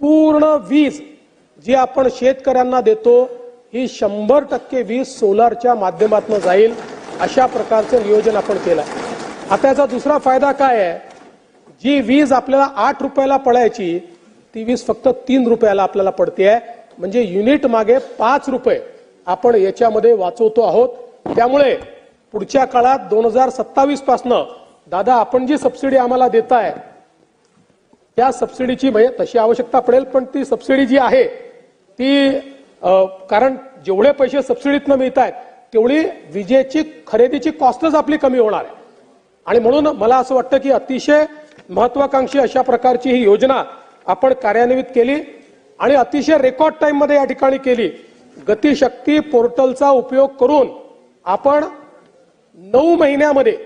पूर्ण वीज जी आपण शेतकऱ्यांना देतो ही शंभर टक्के वीज सोलारच्या माध्यमातून जाईल अशा प्रकारचं नियोजन आपण केलं. आता याचा दुसरा फायदा काय आहे? जी वीज आपल्याला आठ रुपयाला पडायची ती वीज फक्त तीन रुपयाला आपल्याला पडते. आहे म्हणजे युनिट मागे पाच रुपये आपण याच्यामध्ये वाचवतो आहोत. त्यामुळे पुढच्या काळात दोन हजार सत्तावीस पासनं दादा आपण जी सबसिडी आम्हाला देताय त्या सबसिडीची म्हणजे तशी आवश्यकता पडेल पण ती सबसिडी जी आहे ती कारण जेवढे पैसे सबसिडीतनं मिळत आहेत तेवढी विजेची खरेदीची कॉस्टच आपली कमी होणार आहे. आणि म्हणून मला असं वाटतं की अतिशय महत्वाकांक्षी अशा प्रकारची ही योजना आपण कार्यान्वित केली आणि अतिशय रेकॉर्ड टाइममध्ये या ठिकाणी केली. गतिशक्ती पोर्टलचा उपयोग करून आपण नऊ महिन्यामध्ये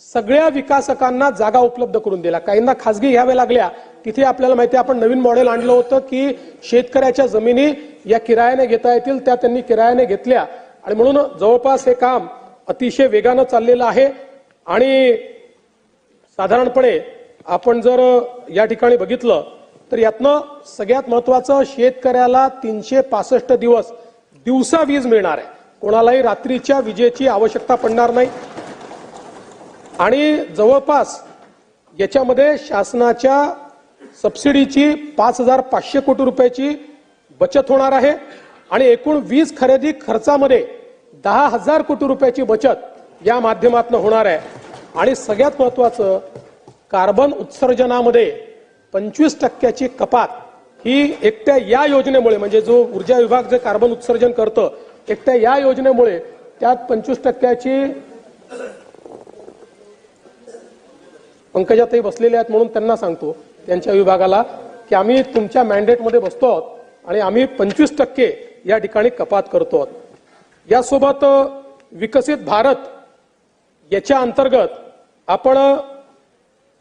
सगळ्या विकासकांना जागा उपलब्ध करून दिल्या. काहींना खासगी घ्याव्या लागल्या. तिथे आपल्याला माहिती आहे आपण नवीन मॉडेल आणलं होतं की शेतकऱ्याच्या जमिनी या किरायाने घेता येतील त्या त्यांनी किरायाने घेतल्या. आणि म्हणून जवळपास हे काम अतिशय वेगानं चाललेलं आहे. आणि साधारणपणे आपण जर या ठिकाणी बघितलं तर यातनं सगळ्यात महत्वाचं शेतकऱ्याला तीनशे पासष्ट दिवस दिवसा वीज मिळणार आहे. कोणालाही रात्रीच्या विजेची आवश्यकता पडणार नाही. आणि जवळपास याच्यामध्ये शासनाच्या सबसिडीची पाच हजार पाचशे कोटी रुपयाची बचत होणार आहे. आणि एकूण वीज खरेदी खर्चामध्ये दहा हजार कोटी रुपयाची बचत या माध्यमातून होणार आहे. आणि सगळ्यात महत्वाचं कार्बन उत्सर्जनामध्ये पंचवीस टक्क्याची कपात ही एकट्या या योजनेमुळे म्हणजे जो ऊर्जा विभाग जे कार्बन उत्सर्जन करतं एकट्या या योजनेमुळे त्यात पंचवीस टक्क्याची पंकजाताई बसलेले आहेत म्हणून त्यांना सांगतो त्यांच्या विभागाला की आम्ही तुमच्या मॅन्डेटमध्ये बसतो आहोत आणि आम्ही पंचवीस टक्के या ठिकाणी कपात करतो आहोत. यासोबत विकसित भारत याच्या अंतर्गत आपण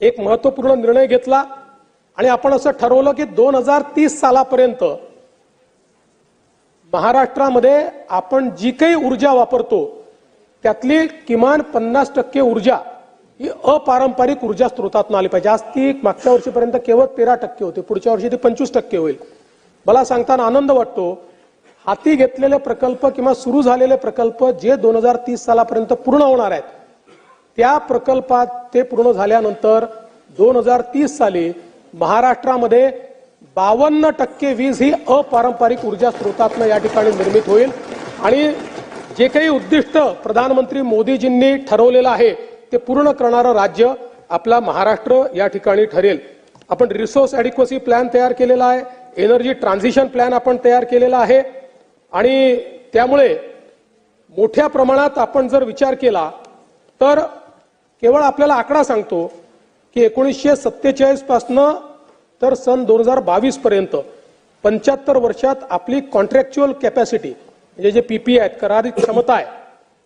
एक महत्त्वपूर्ण निर्णय घेतला आणि आपण असं ठरवलं की दोन हजार तीस सालापर्यंत महाराष्ट्रामध्ये आपण जी काही ऊर्जा वापरतो त्यातली किमान पन्नास टक्के ऊर्जा ही अपारंपरिक ऊर्जा स्रोतातून आली पाहिजे. आज ती मागच्या वर्षीपर्यंत केवळ तेरा टक्के होते. पुढच्या वर्षी ती पंचवीस टक्के होईल. मला सांगताना आनंद वाटतो. हाती घेतलेले प्रकल्प किंवा सुरू झालेले प्रकल्प जे दोन हजार तीस सालापर्यंत पूर्ण होणार आहेत त्या प्रकल्पात ते पूर्ण झाल्यानंतर दोन हजार तीस साली महाराष्ट्रामध्ये बावन्न टक्के वीज ही अपारंपरिक ऊर्जा स्रोतातनं या ठिकाणी निर्मित होईल. आणि जे काही उद्दिष्ट प्रधानमंत्री मोदीजींनी ठरवलेलं आहे ते पूर्ण करणारं राज्य आपला महाराष्ट्र या ठिकाणी ठरेल. आपण रिसोर्स ॲडिक्वसी प्लॅन तयार केलेला आहे. एनर्जी ट्रान्झिशन प्लॅन आपण तयार केलेला आहे. आणि त्यामुळे मोठ्या प्रमाणात आपण जर विचार केला तर केवळ आपल्याला आकडा सांगतो की एकोणीसशे सत्तेचाळीसपासनं तर सन दोन हजार बावीसपर्यंत पंच्याहत्तर वर्षात आपली कॉन्ट्रॅक्च्युअल कॅपॅसिटी म्हणजे जे पीपी आहेत करारी क्षमता आहे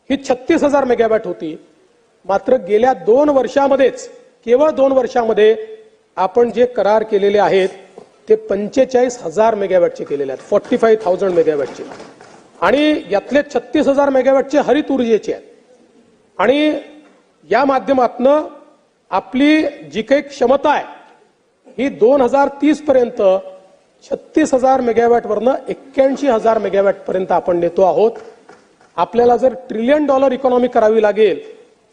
ही छत्तीस हजार मेगावॅट होती. मात्र गेल्या दोन वर्षामध्येच केवळ दोन वर्षामध्ये आपण जे करार केलेले आहेत ते पंचेचाळीस हजार मेगावॅटचे केलेले आहेत फॉर्टी फाईव्ह थाउजंड मेगावॅटचे आणि यातले छत्तीस हजार मेगावॅटचे हरित ऊर्जेचे आहेत. आणि या माध्यमातनं आपली जी काही क्षमता आहे ही दोन हजार तीस पर्यंत छत्तीस हजार मेगावॅटवरनं एक्क्याऐंशी हजार मेगावॅटपर्यंत आपण नेतो आहोत. आपल्याला जर ट्रिलियन डॉलर इकॉनॉमी करावी लागेल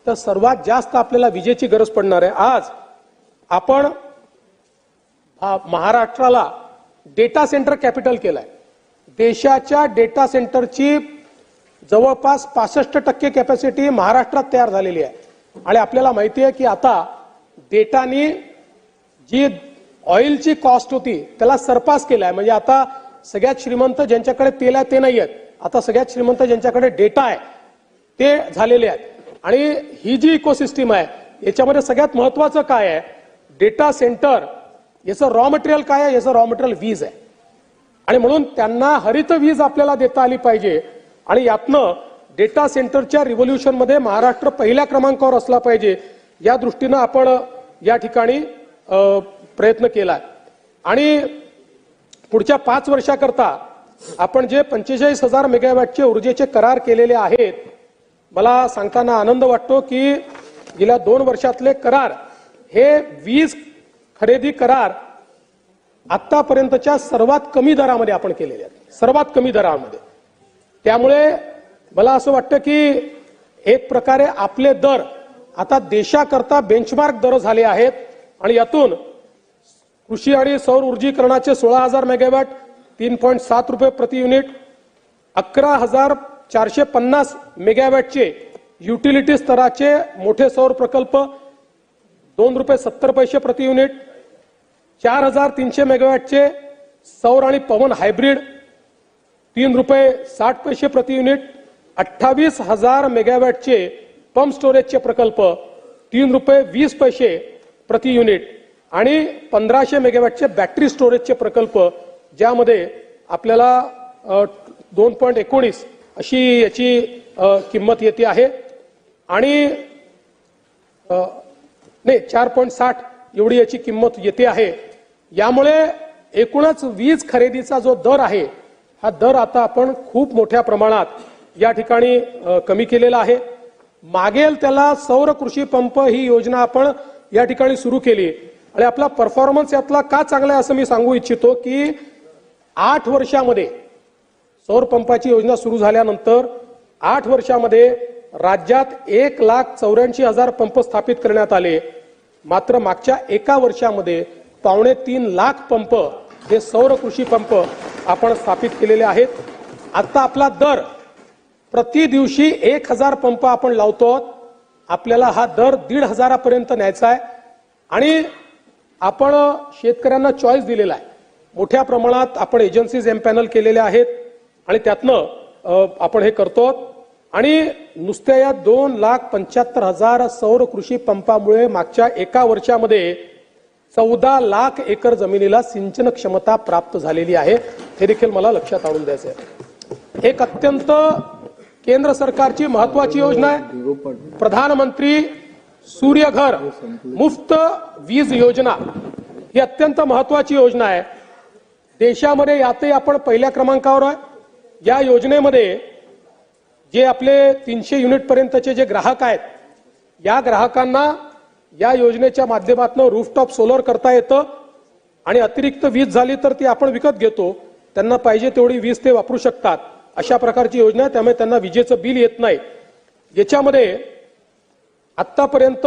तर सर्वात जास्त आपल्याला विजेची गरज पडणार आहे. आज आपण महाराष्ट्राला डेटा सेंटर कॅपिटल केलंय. देशाच्या डेटा सेंटरची जवळपास पासष्ट टक्के कॅपॅसिटी महाराष्ट्रात तयार झालेली आहे. आणि आपल्याला माहिती आहे की आता डेटानी जी ऑइलची कॉस्ट होती त्याला सरपास केलाय. म्हणजे आता सगळ्यात श्रीमंत ज्यांच्याकडे तेल आहे ते नाही आहेत आता सगळ्यात श्रीमंत ज्यांच्याकडे डेटा आहे ते झालेले आहेत. आणि ही जी इकोसिस्टीम आहे याच्यामध्ये सगळ्यात महत्वाचं काय आहे? डेटा सेंटर याचं रॉ मटेरियल काय आहे? याचं रॉ मटेरियल वीज आहे. आणि म्हणून त्यांना हरित वीज आपल्याला देता आली पाहिजे. आणि यातनं डेटा सेंटरच्या रिव्होल्युशनमध्ये महाराष्ट्र पहिल्या क्रमांकावर असला पाहिजे. या दृष्टीनं आपण या ठिकाणी प्रयत्न केला आणि पुढच्या पाच वर्षाकरता आपण जे पंचेचाळीस हजार मेगावॅटचे ऊर्जेचे करार केलेले आहेत मला सांगताना आनंद वाटतो की गेल्या दोन वर्षातले करार हे वीज खरेदी करार आतापर्यंतच्या सर्वात कमी दरामध्ये आपण केलेले आहेत. सर्वात कमी दरामध्ये. त्यामुळे मला असं वाटतं की एक प्रकारे आपले दर आता देशाकरता बेंचमार्क दर झाले आहेत आणि यातून कृषी आणि सौर ऊर्जीकरणाचे सोळा हजार मेगावॅट तीन पॉईंट सात रुपये प्रति युनिट अकरा हजार चारशे पन्नास मेगावॅटचे युटिलिटी स्तराचे मोठे सौर प्रकल्प दोन रुपये सत्तर पैसे प्रति युनिट चार हजार तीनशे मेगावॅटचे सौर आणि पवन हायब्रिड तीन रुपये साठ पैसे प्रति युनिट अठ्ठावीस हजार मेगावॅटचे पंप स्टोरेजचे प्रकल्प तीन रुपये वीस पैसे प्रति युनिट आणि पंधराशे मेगावॅटचे बॅटरी स्टोरेजचे प्रकल्प ज्यामध्ये आपल्याला दोन पॉईंट एकोणीस अशी याची किंमत येते आहे. आणि नाही चार पॉईंट साठ एवढी याची किंमत येते आहे. यामुळे एकूणच वीज खरेदीचा जो दर आहे हा दर आता आपण खूप मोठ्या प्रमाणात या ठिकाणी कमी केलेला आहे. मागेल त्याला सौर कृषी पंप ही योजना आपण या ठिकाणी सुरू केली. आणि आपला परफॉर्मन्स यातला का चांगला आहे असं मी सांगू इच्छितो की आठ वर्षामध्ये सौर पंपाची योजना सुरू झाल्यानंतर आठ वर्षामध्ये राज्यात एक लाख चौऱ्याऐंशी हजार पंप स्थापित करण्यात आले. मात्र मागच्या एका वर्षामध्ये पावणे तीन लाख पंप हे सौर कृषी पंप आपण स्थापित केलेले आहेत आता आपला दर प्रति दिवशी एक हजार पंप आपण लावतो. आपल्याला हा दर दीड हजारापर्यंत न्यायचा आहे आणि आपण शेतकऱ्यांना चॉईस दिलेला आहे. मोठ्या प्रमाणात आपण एजन्सीज एम्पॅनल केलेल्या आहेत. आणि त्यातनं आपण हे करतो. आणि नुसत्या या दोन लाख पंच्याहत्तर हजार सौर कृषी पंपामुळे मागच्या एका वर्षामध्ये चौदा लाख एकर जमिनीला सिंचन क्षमता प्राप्त झालेली आहे. हे देखील मला लक्षात आणून द्यायचं आहे एक अत्यंत केंद्र सरकारची महत्वाची योजना आहे. प्रधानमंत्री सूर्यघर मुफ्त वीज योजना. ही अत्यंत महत्वाची योजना आहे. देशामध्ये यातही आपण पहिल्या क्रमांकावर आहे. या योजनेमध्ये जे आपले तीनशे युनिट पर्यंतचे जे ग्राहक आहेत या ग्राहकांना या योजनेच्या माध्यमातून रूफटॉप सोलर करता येतं आणि अतिरिक्त वीज झाली तर ती आपण विकत घेतो. त्यांना पाहिजे तेवढी वीज ते वापरू शकतात. अशा प्रकारची योजना आहे. त्यामुळे त्यांना विजेचं बिल येत नाही. याच्यामध्ये आतापर्यंत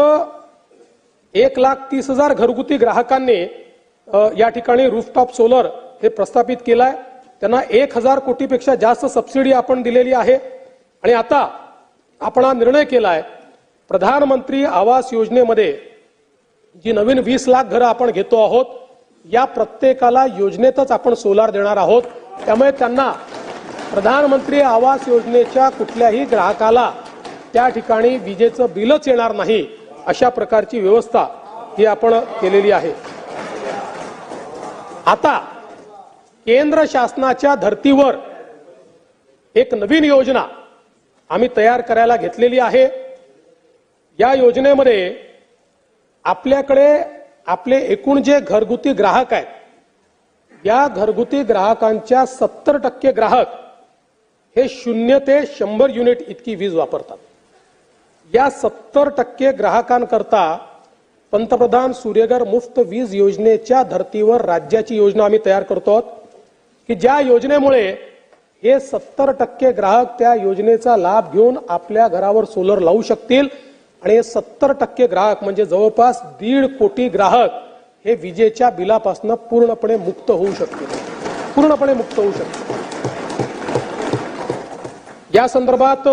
एक लाख तीस हजार घरगुती ग्राहकांनी या ठिकाणी रूफटॉप सोलर हे प्रस्थापित केलं आहे त्यांना एक हजार कोटीपेक्षा जास्त सबसिडी आपण दिलेली आहे. आणि आता आपण हा निर्णय केलाय प्रधानमंत्री आवास योजनेमध्ये जी नवीन वीस लाख घरं आपण घेतो आहोत या प्रत्येकाला योजनेतच आपण सोलार देणार आहोत. त्यामुळे त्यांना प्रधानमंत्री आवास योजनेच्या कुठल्याही ग्राहकाला त्या ठिकाणी विजेचं बिलच येणार नाही अशा प्रकारची व्यवस्था ही आपण केलेली आहे. आता केंद्र शासनाच्या धर्तीवर एक नवीन योजना आम्ही तयार करायला घेतलेली आहे. या योजनेमध्ये आपल्याकडे आपले एकूण जे घरगुती ग्राहक आहेत या घरगुती ग्राहकांच्या सत्तर टक्के ग्राहक हे शून्य ते शंभर युनिट इतकी वीज वापरतात. या सत्तर टक्के ग्राहकांकरता पंतप्रधान सूर्यगर मुफ्त वीज योजनेच्या धर्तीवर राज्याची योजना आम्ही तयार करतो आहोत की ज्या योजनेमुळे हे सत्तर टक्के ग्राहक त्या योजनेचा लाभ घेऊन आपल्या घरावर सोलर लावू शकतील. आणि हे सत्तर टक्के ग्राहक म्हणजे जवळपास दीड कोटी ग्राहक हे विजेच्या बिलापासून पूर्णपणे मुक्त होऊ शकतील. पूर्णपणे मुक्त होऊ शकतील. या संदर्भात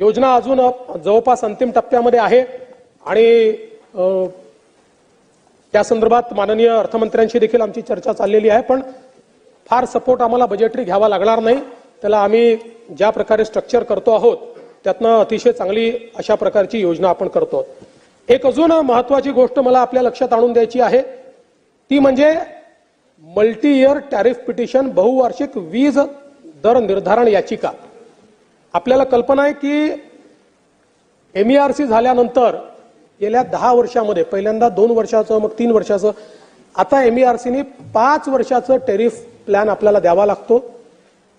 योजना अजून जवळपास अंतिम टप्प्यामध्ये आहे. आणि त्या संदर्भात माननीय अर्थमंत्र्यांशी देखील आमची चर्चा चाललेली आहे. पण फार सपोर्ट आम्हाला बजेटरी घ्यावा लागणार नाही. त्याला आम्ही ज्या प्रकारे स्ट्रक्चर करतो आहोत त्यातनं अतिशय चांगली अशा प्रकारची योजना आपण करतो आहोत. एक अजून महत्वाची गोष्ट मला आपल्या लक्षात आणून द्यायची आहे. ती म्हणजे मल्टी इयर टॅरिफ पिटिशन बहुवार्षिक वीज दर निर्धारण याचिका. आपल्याला कल्पना आहे की एमईआरसी झाल्यानंतर गेल्या दहा वर्षामध्ये पहिल्यांदा दोन वर्षाचं मग तीन वर्षाचं आता एमईआरसीने पाच वर्षाचं टेरिफ प्लॅन आपल्याला द्यावा लागतो.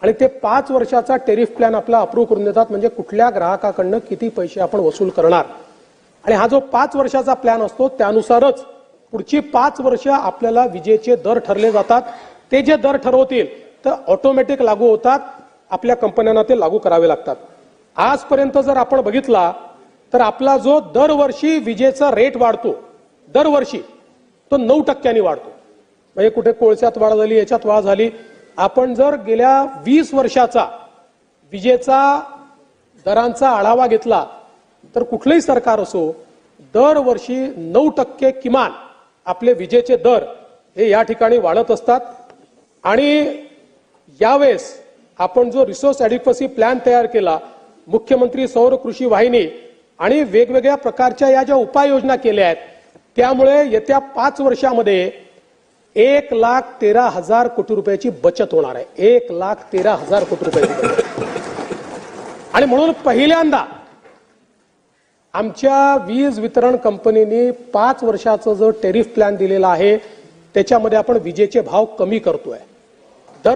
आणि ते पाच वर्षाचा टेरिफ प्लॅन आपला अप्रूव्ह करून देतात म्हणजे कुठल्या ग्राहकाकडनं किती पैसे आपण वसूल करणार. आणि हा जो पाच वर्षाचा प्लॅन असतो त्यानुसारच पुढची पाच वर्ष आपल्याला विजेचे दर ठरले जातात. ते जे दर ठरवतील तर ऑटोमॅटिक लागू होतात. आपल्या कंपन्यांना ते लागू करावे लागतात. आजपर्यंत जर आपण बघितला तर आपला जो दरवर्षी विजेचा रेट वाढतो दरवर्षी तो नऊ टक्क्यांनी वाढतो. म्हणजे कुठे कोळशात वाढ झाली याच्यात वाढ झाली. आपण जर गेल्या वीस वर्षाचा विजेचा दरांचा आढावा घेतला तर कुठलंही सरकार असो दरवर्षी नऊ टक्के किमान आपले विजेचे दर हे या ठिकाणी वाढत असतात. आणि यावेळेस आपण जो रिसोर्स ॲडिक्वसी प्लॅन तयार केला मुख्यमंत्री सौर कृषी वाहिनी आणि वेगवेगळ्या प्रकारच्या या ज्या उपाययोजना केल्या आहेत त्यामुळे येत्या पाच वर्षामध्ये एक लाख तेरा हजार कोटी रुपयाची बचत होणार आहे. एक लाख तेरा हजार कोटी रुपयाची आणि म्हणून पहिल्यांदा आमच्या वीज वितरण कंपनीने पाच वर्षाचा जो टेरिफ प्लॅन दिलेला आहे त्याच्यामध्ये आपण विजेचे भाव कमी करतोय.